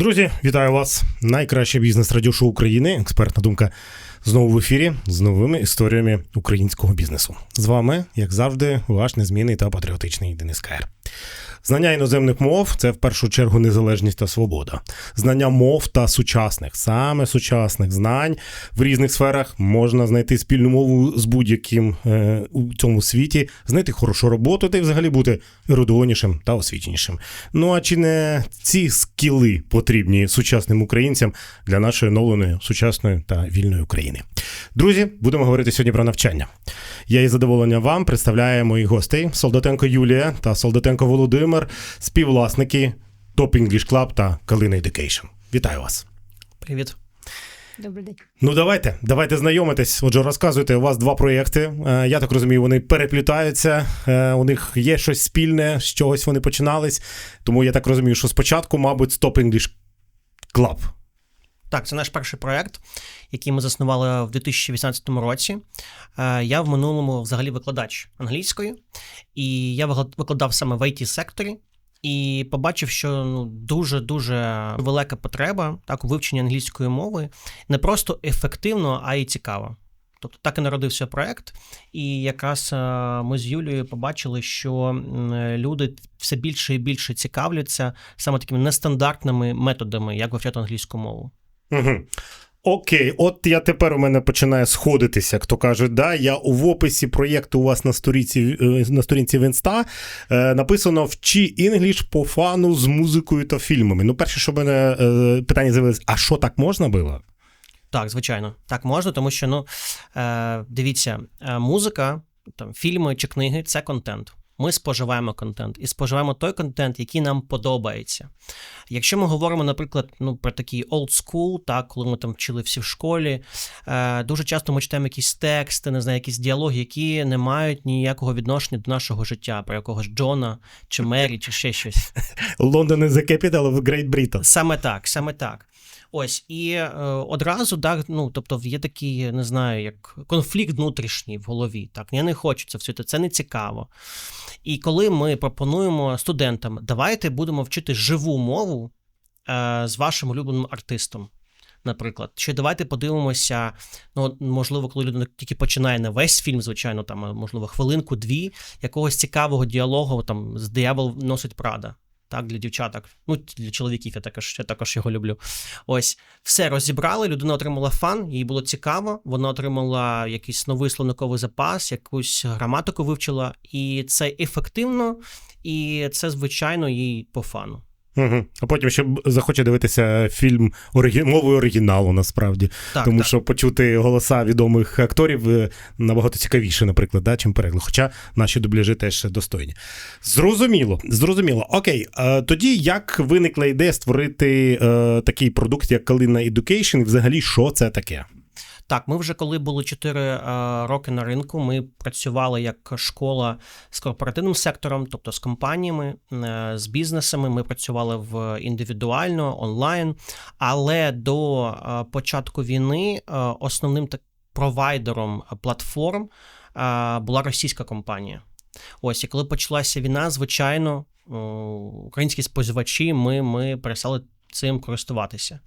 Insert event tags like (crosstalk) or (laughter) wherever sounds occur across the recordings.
Друзі, вітаю вас! Найкраще бізнес радіошоу України. Експертна думка знову в ефірі з новими історіями українського бізнесу. З вами, як завжди, ваш незмінний та патріотичний Денис Каєр. Знання іноземних мов це в першу чергу незалежність та свобода. Знання мов та сучасних, саме сучасних знань в різних сферах можна знайти спільну мову з будь-яким е, у цьому світі, знайти хорошу роботу та й взагалі бути ерудованішим та освіченішим. Ну а чи не ці скіли потрібні сучасним українцям для нашої оновленої сучасної та вільної України? Друзі, будемо говорити сьогодні про навчання. Я із задоволенням вам представляю моїх гостей Солдатенко Юлія та Солдатенко Володимир, співвласники Top English Club та Калина Education. Вітаю вас. Привіт. Добрий день. Ну давайте, давайте знайомитись. Отже, розказуйте, у вас два проєкти. Е, Я так розумію, вони переплітаються. Е, У них є щось спільне, з чогось вони починались. Тому я так розумію, що спочатку, мабуть, Stop English Club. Так, це наш перший проект, який ми заснували в 2018 році. Е, Я в минулому взагалі викладач англійської, і я викладав саме в it секторі і побачив, що ну дуже дуже велика потреба так у вивченні англійської мови не просто ефективно, а й цікаво. Тобто так і народився проект, і якраз е, ми з Юлією побачили, що люди все більше і більше цікавляться саме такими нестандартними методами, як вивчати англійську мову. Угу. Окей, от я тепер у мене починає сходитися, як то кажуть. Да? Я в описі проєкту у вас на сторінці, е, на сторінці в інста е, написано вчи інгліш по фану з музикою та фільмами. Ну, перше, що мене е, питання з'явилось, а що так можна було? Так, звичайно, так можна, тому що ну е, дивіться, е, музика, там фільми чи книги це контент. Ми споживаємо контент і споживаємо той контент, який нам подобається. Якщо ми говоримо, наприклад, ну про такий old school, так, коли ми там вчили всі в школі, е, дуже часто ми читаємо якісь тексти, не знаю, якісь діалоги, які не мають ніякого відношення до нашого життя, про якогось Джона чи Мері, чи ще щось. Лондон is the capital of Great Britain. Саме так, саме так. Ось і е, одразу, так, ну тобто є такий, не знаю, як конфлікт внутрішній в голові. Так, я не хочу це вчити, це не цікаво. І коли ми пропонуємо студентам, давайте будемо вчити живу мову е, з вашим улюбленим артистом. Наприклад, чи давайте подивимося, ну можливо, коли людина тільки починає на весь фільм, звичайно, там можливо хвилинку-дві якогось цікавого діалогу там з диявол носить Прада. Так, для дівчаток, ну для чоловіків я також я також його люблю. Ось все розібрали. Людина отримала фан, їй було цікаво. Вона отримала якийсь новий словниковий запас, якусь граматику вивчила, і це ефективно, і це звичайно їй по фану. Угу. А потім ще захоче дивитися фільм оригі... мовою оригіналу, насправді. Так, Тому так. що почути голоса відомих акторів е, набагато цікавіше, наприклад, да, чим переклад. Хоча наші дубляжі теж достойні. Зрозуміло, зрозуміло. Окей, е, тоді як виникла ідея створити е, такий продукт, як Калина Education, і взагалі що це таке? Так, ми вже коли були 4 е, роки на ринку, ми працювали як школа з корпоративним сектором, тобто з компаніями, е, з бізнесами. Ми працювали в індивідуально, онлайн. Але до е, початку війни основним провайдером платформ була російська компанія. Ось і коли почалася війна, звичайно, українські споживачі, ми, ми перестали цим користуватися.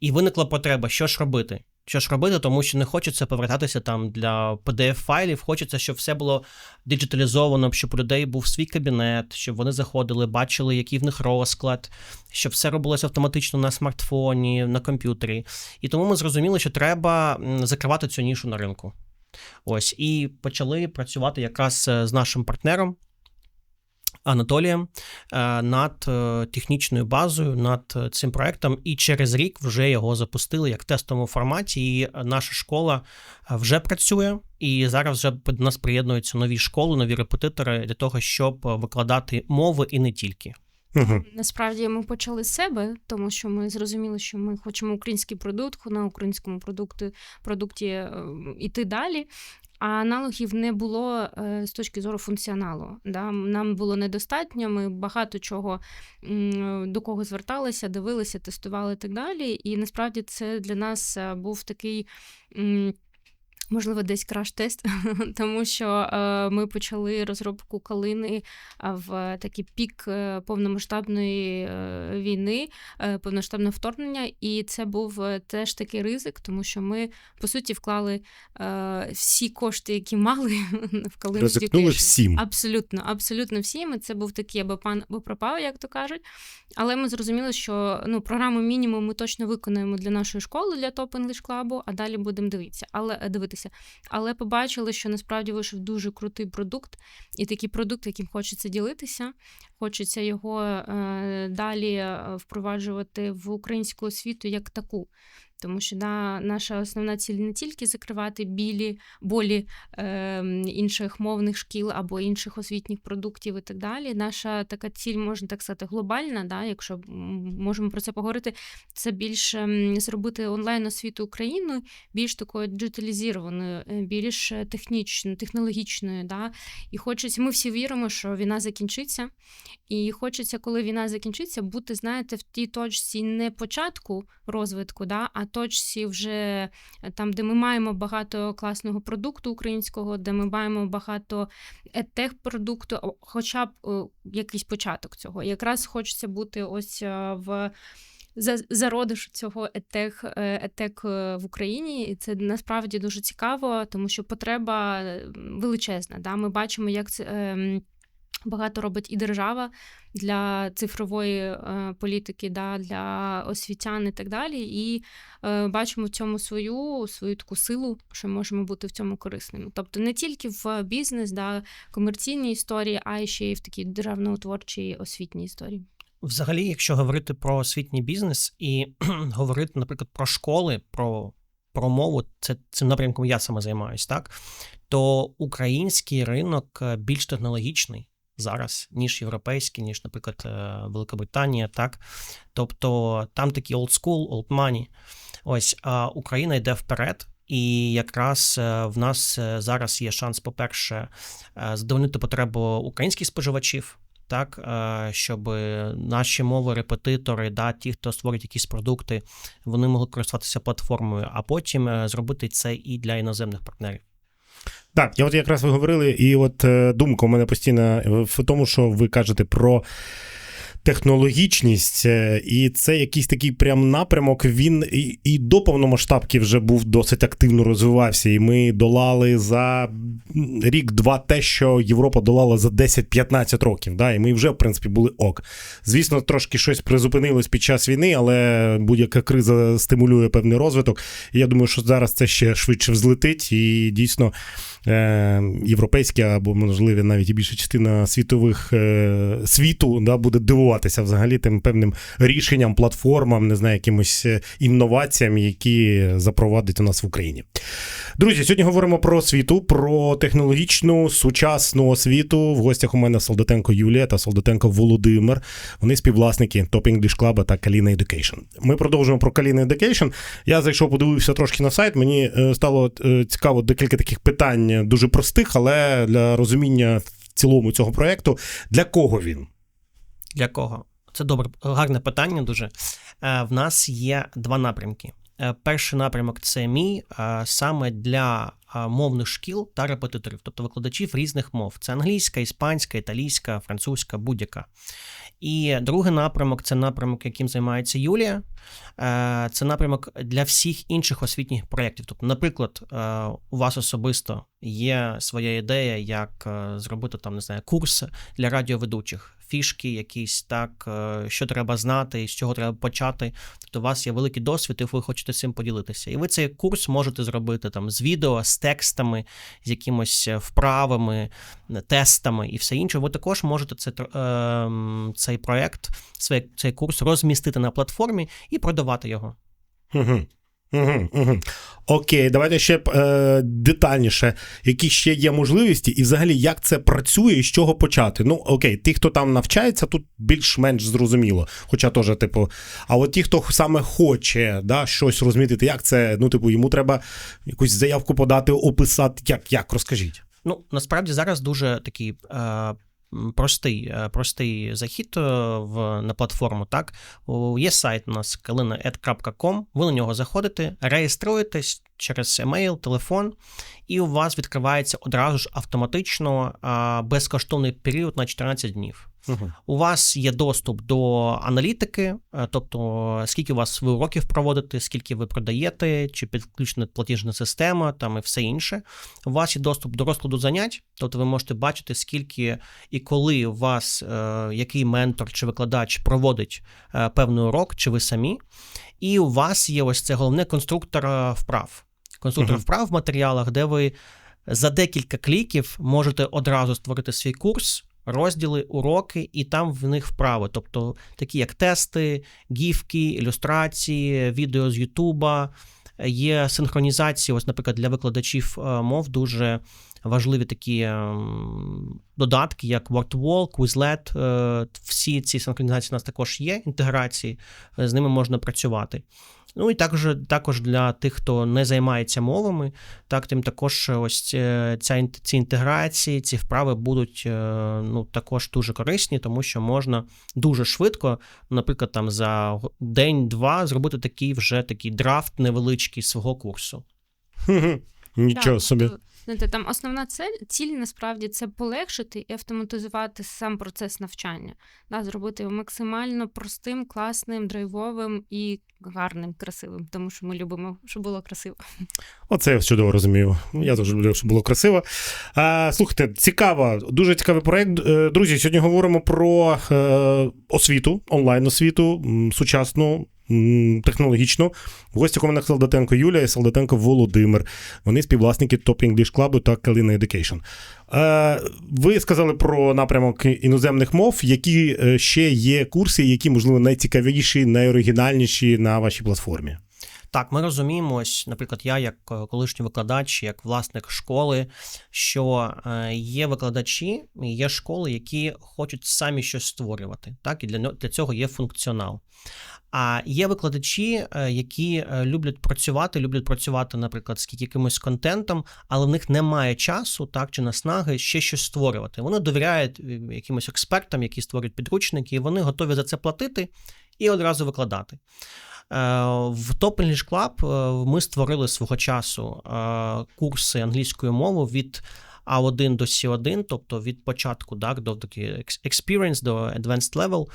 І виникла потреба, що ж робити? Що ж робити, тому що не хочеться повертатися там для PDF-файлів, хочеться, щоб все було диджиталізовано, щоб у людей був свій кабінет, щоб вони заходили, бачили, який в них розклад, щоб все робилося автоматично на смартфоні, на комп'ютері. І тому ми зрозуміли, що треба закривати цю нішу на ринку. Ось, і почали працювати якраз е, з нашим партнером. Анатолієм е, над е, технічною базою, над е, цим проектом, і через рік вже його запустили як в тестовому форматі. І наша школа вже працює, і зараз вже до нас приєднуються нові школи, нові репетитори для того, щоб викладати мови і не тільки. Угу. Насправді ми почали з себе, тому що ми зрозуміли, що ми хочемо український продукт, на українському продукті, продукті іти далі. А аналогів не було е, з точки зору функціоналу. Да? Нам було недостатньо, ми багато чого до кого зверталися, дивилися, тестували і так далі. І насправді це для нас е, був такий. Можливо, десь краш-тест, (laughs) тому що е, ми почали розробку калини в такий пік е, повномасштабної е, війни, повномасштабного вторгнення, і це був теж такий ризик, тому що ми по суті вклали всі кошти, які мали (laughs) в калину. Ризикнули всім. Абсолютно, абсолютно всім. І Це був такий або пан, або пропав, як то кажуть. Але ми зрозуміли, що ну, програму мінімум ми точно виконаємо для нашої школи, для топ English Club, а далі будемо дивитися. Але е, дивитися. Але побачили, що насправді вийшов дуже крутий продукт, і такий продукт, яким хочеться ділитися. Хочеться його е, далі е, впроваджувати в українську освіту як таку. Тому що да, наша основна ціль не тільки закривати білі болі е, інших мовних шкіл або інших освітніх продуктів і так далі. Наша така ціль, можна так сказати, глобальна, да, якщо можемо про це поговорити, це більше зробити онлайн освіту Україну більш такою диджиталізованою, е, більш технічною, технологічною. Да. І хочеться, ми всі віримо, що війна закінчиться. І хочеться, коли війна закінчиться, бути, знаєте, в тій точці не початку розвитку, да, а точці вже е, там, де ми маємо багато класного продукту українського, де ми маємо багато етех-продукту, хоча б якийсь початок цього. Якраз хочеться бути ось е, в. за- Зародиш цього етек, е, етек е, в Україні, і це насправді дуже цікаво, тому що потреба величезна. Да? Ми бачимо, як це ем, багато робить і держава для цифрової е, політики, да, для освітян і так далі. І е, бачимо в цьому свою, свою таку силу, що можемо бути в цьому корисними. Тобто не тільки в бізнес, да, комерційній історії, а й ще й в такій державно-утворчій освітній історії. Взагалі, якщо говорити про освітній бізнес і (clears throat) говорити, наприклад, про школи, про, про мову, це цим напрямком я саме займаюсь, так то український ринок е, більш технологічний зараз, ніж європейський, ніж, наприклад, е, Великобританія, так. Тобто там такі old school, old money. Ось а Україна йде вперед. І якраз е, в нас е, зараз є шанс, по-перше, задовольнити потребу українських споживачів, так, щоб наші мови, репетитори, да, ті, хто створюють якісь продукти, вони могли користуватися платформою, а потім зробити це і для іноземних партнерів. Так, я от якраз ви говорили, і от е, думка у мене постійно в тому, що ви кажете про технологічність, е, і це якийсь такий прям напрямок. Він і, і до повномасштабки вже був досить активно розвивався, і ми долали за рік-два те, що Європа долала за 10-15 років. Да? І ми вже, в принципі, були ок. Звісно, трошки щось призупинилось під час війни, але будь-яка криза стимулює певний розвиток. І я думаю, що зараз це ще швидше взлетить, і дійсно е, європейська або, можливо, навіть і більша частина світових е, світу да, буде дивуватися взагалі тим певним рішенням, платформам, не знаю, якимось е, інноваціям, які запровадить у нас в Україні. Друзі, сьогодні говоримо про освіту, про технологічну сучасну освіту. В гостях у мене Солдатенко Юлія та Солдатенко Володимир. Вони співвласники Top English Club та Kalina Education. Ми продовжуємо про Kalina Education. Я зайшов, подивився трошки на сайт. Мені е, стало е, цікаво декілька таких питань, дуже простих, але для розуміння в цілому цього проекту. Для кого він? Для кого? Це добре, гарне питання дуже. Е, В нас є два напрямки. Е, Перший напрямок це мій е, саме для мовних шкіл та репетиторів, тобто викладачів різних мов. Це англійська, іспанська, італійська, французька, будь-яка. І другий напрямок це напрямок, яким займається Юлія. Це напрямок для всіх інших освітніх проєктів. Тобто, наприклад, у вас особисто є своя ідея, як зробити там, не знаю, курс для радіоведучих, фішки, якісь так, е, що треба знати, з чого треба почати. Тобто, у вас є великий досвід, і ви хочете цим поділитися. І ви цей курс можете зробити там з відео, з текстами, з якимось е, вправами, е, тестами і все інше. Ви також можете це, цей проект, цей, курс розмістити на платформі і продавати його. Угу, угу. Окей, давайте ще е, детальніше, які ще є можливості, і взагалі як це працює і з чого почати. Ну, окей, ті, хто там навчається, тут більш-менш зрозуміло. Хоча теж, типу, а от ті, хто саме хоче да, щось розмітити, як це, ну, типу, йому треба якусь заявку подати, описати. Як, як розкажіть? Ну, насправді зараз дуже такий е, простий, е, простий захід е, в, на платформу. Так, є сайт у нас kalinaed.com, ви на нього заходите, реєструєтесь. через емейл, телефон, і у вас відкривається одразу ж автоматично безкоштовний період на 14 днів. Угу. У вас є доступ до аналітики, е, тобто скільки у вас ви уроків проводите, скільки ви продаєте, чи підключена платіжна система, там і все інше. У вас є доступ до розкладу занять, тобто ви можете бачити, скільки і коли у вас е, який ментор чи викладач проводить е, певний урок, чи ви самі. І у вас є ось це головне конструктор е, вправ. Конструктор Мгм. вправ в матеріалах, де ви за декілька кліків можете одразу створити свій курс, розділи, уроки, і там в них вправи, тобто такі як тести, гіфки, ілюстрації, відео з Ютуба. Є синхронізації, ось, наприклад, для викладачів е, мов дуже важливі такі ем, додатки, як WordWall, Quizlet. е, Всі ці синхронізації у нас також є, інтеграції, е, з ними можна працювати. Ну і також, також для тих, хто не займається мовами, так тим також ось е, ця ці інтеграції, ці вправи будуть е, ну також дуже корисні, тому що можна дуже швидко, наприклад, там за день-два зробити такий вже такий драфт невеличкий свого курсу. Нічого собі. Знаєте, там основна цель, ціль насправді це полегшити і автоматизувати сам процес навчання, да, зробити його максимально простим, класним, драйвовим і гарним, красивим, тому що ми любимо, щоб було красиво. Оце я чудово розумію. Я теж люблю, щоб було красиво. А, слухайте, цікаво, дуже цікавий проєкт. Е, Друзі, сьогодні говоримо про е, освіту, онлайн-освіту, сучасну. Технологічно. В гостях у мене Солдатенко Юлія і Солдатенко Володимир. Вони співвласники Top English Club та Калина Education. Е, ви сказали про напрямок іноземних мов. Які е, ще є курси, які, можливо, найцікавіші, найоригінальніші на вашій платформі? Так, ми розуміємо, ось, наприклад, я, як е, колишній викладач, як власник школи, що є викладачі, є школи, які хочуть самі щось створювати. Так, і для, для цього є функціонал. А є викладачі, е, які е, люблять працювати, люблять працювати, наприклад, з якимось контентом, але в них немає часу, так чи наснаги ще щось створювати. Вони довіряють е, якимось експертам, які створюють підручники, і вони готові за це платити і одразу викладати. В Club е, ми створили свого часу курси англійської мови від A1 до C1, тобто від початку так, до такі experience до advanced level.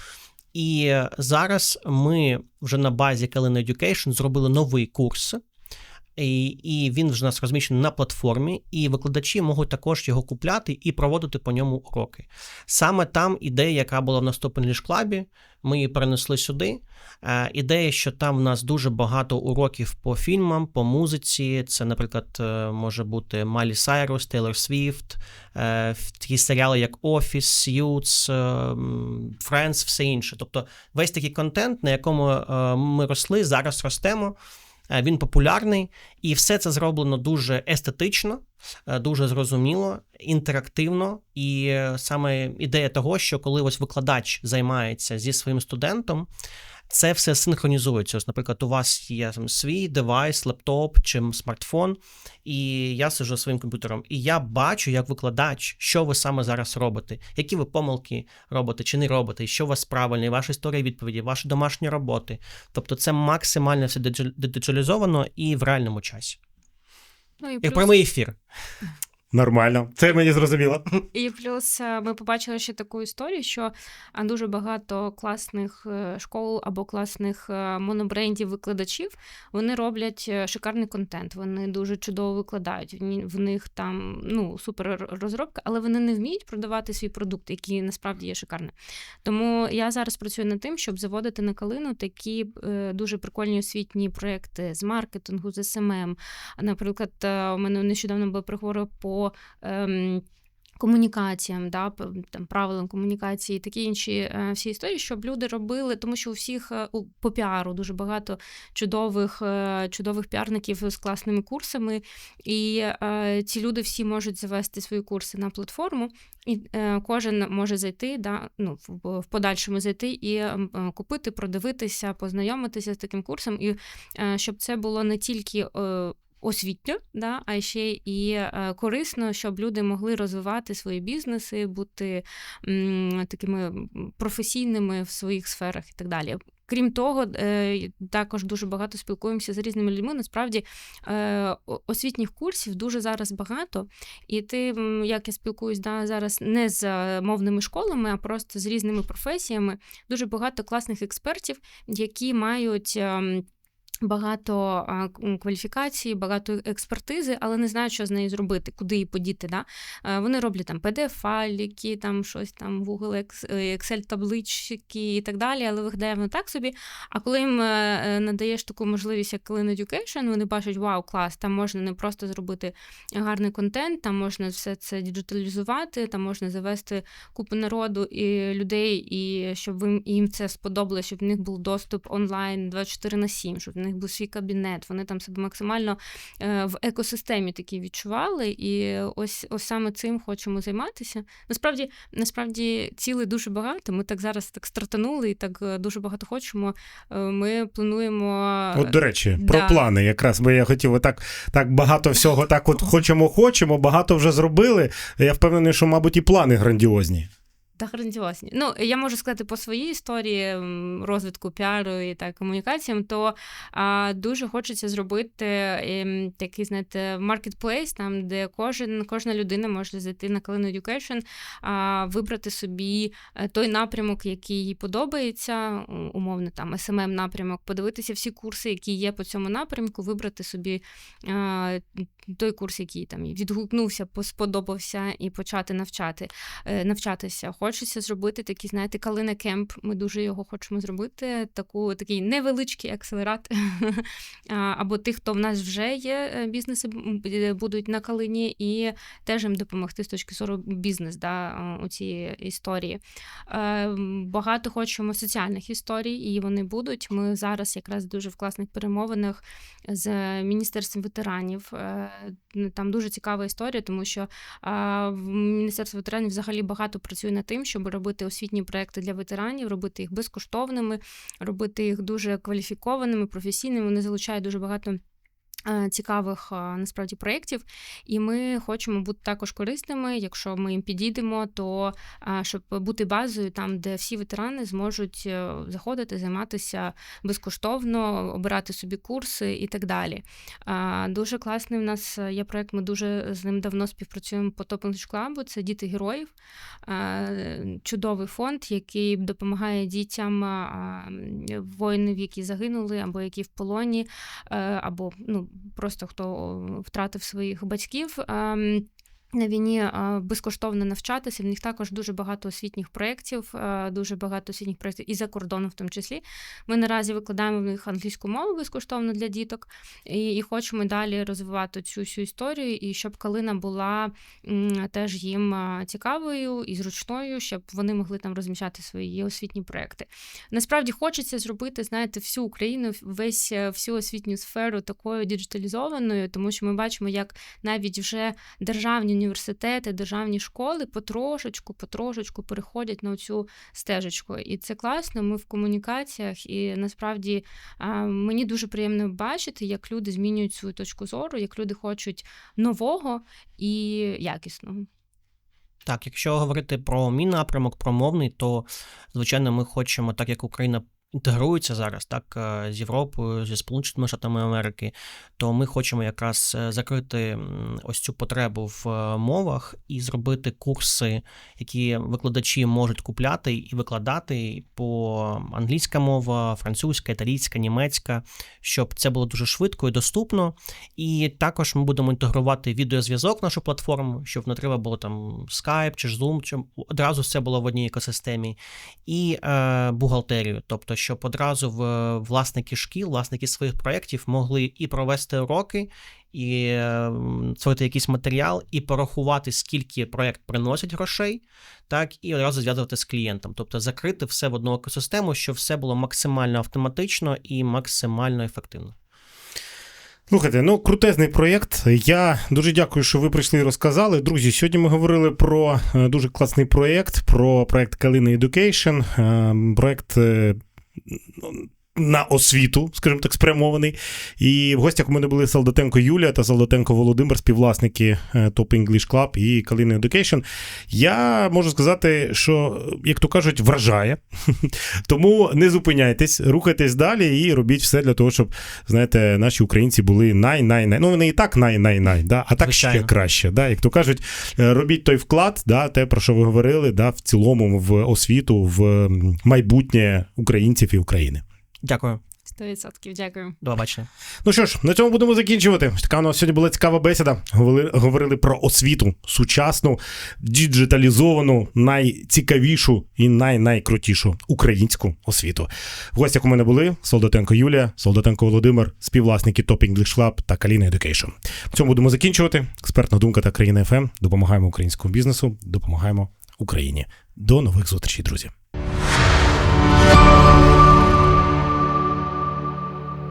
І зараз ми вже на базі Kalina Education зробили новий курс. І, і він вже у нас розміщений на платформі, і викладачі можуть також його купляти і проводити по ньому уроки. Саме там ідея, яка була в нас в Top English Club, ми її перенесли сюди. Е, Ідея, що там в нас дуже багато уроків по фільмам, по музиці. Це, наприклад, е, може бути Малі Сайрус, Тейлор Свіфт, е, такі серіали, як Офіс, м, Friends, все інше. Тобто весь такий контент, на якому ми росли, зараз ростемо. Е, Він популярний, і все це зроблено дуже естетично, е, дуже зрозуміло, інтерактивно. І е, саме ідея того, що коли ось викладач займається зі своїм студентом, це все синхронізується. Ось, наприклад, у вас є там, свій девайс, лептоп чи смартфон, і я сиджу за своїм комп'ютером, і я бачу, як викладач, що ви саме зараз робите, які ви помилки робите чи не робите, і що у вас правильно, і ваша історія відповіді, ваші домашні роботи. Тобто це максимально все диджиталізовано і в реальному часі. Ну і Як плюс, прямий ефір. Нормально. Це мені зрозуміло. і плюс е, ми побачили ще таку історію, що а, дуже багато класних е, школ або класних е, монобрендів викладачів вони роблять е, шикарний контент. Вони дуже чудово викладають. В них там ну супер розробка, але вони не вміють продавати свій продукт, який насправді є шикарним. Тому я зараз працюю над тим, щоб заводити на калину такі е, дуже прикольні освітні проекти з маркетингу, з СММ. Наприклад, е, у мене нещодавно були переговори по ем, комунікаціям, да, там, правилам комунікації, такі інші е, всі історії, щоб люди робили, тому що у всіх е, по піару дуже багато чудових, е, чудових піарників з класними курсами, і е, ці люди всі можуть завести свої курси на платформу. І е, кожен може зайти, да, ну, в, подальшому зайти і е, купити, продивитися, познайомитися з таким курсом, і щоб це було не тільки освітньо, да, а ще і е, корисно, щоб люди могли розвивати свої бізнеси, бути м, такими професійними в своїх сферах і так далі. крім того, е, також дуже багато спілкуємося з різними людьми. Насправді е, освітніх курсів дуже зараз багато, і ти, як я спілкуюсь да, зараз не з мовними школами, а просто з різними професіями. Дуже багато класних експертів, які мають. Багато кваліфікацій, багато експертизи, але не знають, що з нею зробити, куди її подіти. Да? Е, Вони роблять там PDF-файлики, там щось там Google е, Excel таблички і так далі, але виглядає воно так собі. А коли їм е, надаєш таку можливість, як Clean Education, вони бачать, вау, клас, там можна не просто зробити гарний контент, там можна все це діджиталізувати, там можна завести купу народу і людей, і щоб їм це сподобалося, щоб в них був доступ онлайн 24 на 7, щоб в них був свій кабінет. Вони там себе максимально е, в екосистемі такі відчували. І ось, ось саме цим хочемо займатися. Насправді, насправді цілей дуже багато. Ми так зараз так стартанули і так е, дуже багато хочемо. Е, Ми плануємо. От, до речі, про плани. Якраз бо я хотів так, так багато всього, так от хочемо, хочемо, багато вже зробили. Я впевнений, що, мабуть, і плани грандіозні. Та грандіозні. Ну, я можу сказати по своїй історії розвитку піару і так комунікаціям, то а, дуже хочеться зробити ем, такий, знаєте, маркетплейс, там, де кожен, кожна людина може зайти на Kalin Education, а, вибрати собі е, той напрямок, який їй подобається, умовно там smm напрямок, подивитися всі курси, які є по цьому напрямку, вибрати собі а, той курс, який там відгукнувся, сподобався, і почати навчати е, навчатися. Хочеться зробити такий, знаєте, калина кемп. Ми дуже його хочемо зробити. Таку такий невеличкий акселерат. (laughs) Або тих, хто в нас вже є е, бізнеси, будуть на калині, і теж їм допомогти з точки зору бізнес да, у цій історії. Е, Багато хочемо соціальних історій, і вони будуть. Ми зараз якраз дуже в класних перемовинах з міністерством ветеранів. Е, Там дуже цікава історія, тому що Міністерство ветеранів взагалі багато працює над тим, щоб робити освітні проекти для ветеранів, робити їх безкоштовними, робити їх дуже кваліфікованими, професійними. Вони залучають дуже багато. Е, Цікавих е, насправді проєктів, і ми хочемо бути також корисними. Якщо ми їм підійдемо, то е, щоб бути базою там, де всі ветерани зможуть заходити, займатися безкоштовно, обирати собі курси і так далі. Дуже класний в нас є проект. Ми дуже з ним давно співпрацюємо по English Club. Це діти героїв, чудовий фонд, який допомагає дітям воїнів, які загинули, або які в полоні, або ну просто хто втратив своїх батьків. Ем, На війні е, безкоштовно навчатися. В них також дуже багато освітніх проєктів, е, дуже багато освітніх проєктів і за кордоном, в тому числі. Ми наразі викладаємо в них англійську мову безкоштовно для діток, і, і хочемо далі розвивати цю всю історію, і щоб калина була теж їм цікавою і зручною, щоб вони могли там розміщати свої освітні проекти. Насправді хочеться зробити, знаєте, всю Україну, весь е, всю освітню сферу такою діджиталізованою, тому що ми бачимо, як навіть вже державні університети, державні школи потрошечку, потрошечку переходять на цю стежечку. І це класно. Ми в комунікаціях, і насправді мені дуже приємно бачити, як люди змінюють свою точку зору, як люди хочуть нового і якісного. Так, якщо говорити про мій напрямок, про мовний, то звичайно ми хочемо, так як Україна інтегрується зараз, так е, з Європою, зі Сполученими Штатами Америки, то ми хочемо якраз е, закрити ось цю потребу в е, мовах і зробити курси, які викладачі можуть купляти і викладати по англійська мова, французька, італійська, німецька, щоб це було дуже швидко і доступно. І також ми будемо інтегрувати відеозв'язок в нашу платформу, щоб не треба було там Skype чи Zoom, щоб одразу все було в одній екосистемі, і е, бухгалтерію, тобто, щоб одразу в власники шкіл, власники своїх проєктів могли і провести уроки, і е, створити якийсь матеріал, і порахувати, скільки проєкт приносить грошей, так, і одразу зв'язувати з клієнтом, тобто закрити все в одну екосистему, щоб все було максимально автоматично і максимально ефективно. Слухайте, ну крутезний проєкт. Я дуже дякую, що ви прийшли і розказали. Друзі, сьогодні ми говорили про е, дуже класний проєкт, про проєкт Калина Education. Е, Проєкт 嗯，那。На освіту, скажімо так, спрямований. І в гостях у мене були Солдатенко Юлія та Солдатенко Володимир, співвласники е, Top English Club і Kalina Education. Я можу сказати, що, як то кажуть, вражає. (laughs) Тому не зупиняйтесь, рухайтесь далі і робіть все для того, щоб, знаєте, наші українці були най-най-най. Ну, вони і так най-най-най, да? а так ще краще. Да? Як то кажуть, е, робіть той вклад, да, те, про що ви говорили, да, в цілому в освіту, в майбутнє українців і України. Дякую. 100% дякую. До побачення. Ну що ж, на цьому будемо закінчувати. Така у нас сьогодні була цікава бесіда. Говорили, говорили про освіту сучасну, діджиталізовану, найцікавішу і най-найкрутішу українську освіту. В гостях у мене були Солдатенко Юлія, Солдатенко Володимир, співвласники Top English Club та Kalina Education. В цьому будемо закінчувати. Експертна думка та країна ФМ. Допомагаємо українському бізнесу, допомагаємо Україні. До нових зустрічей, друзі.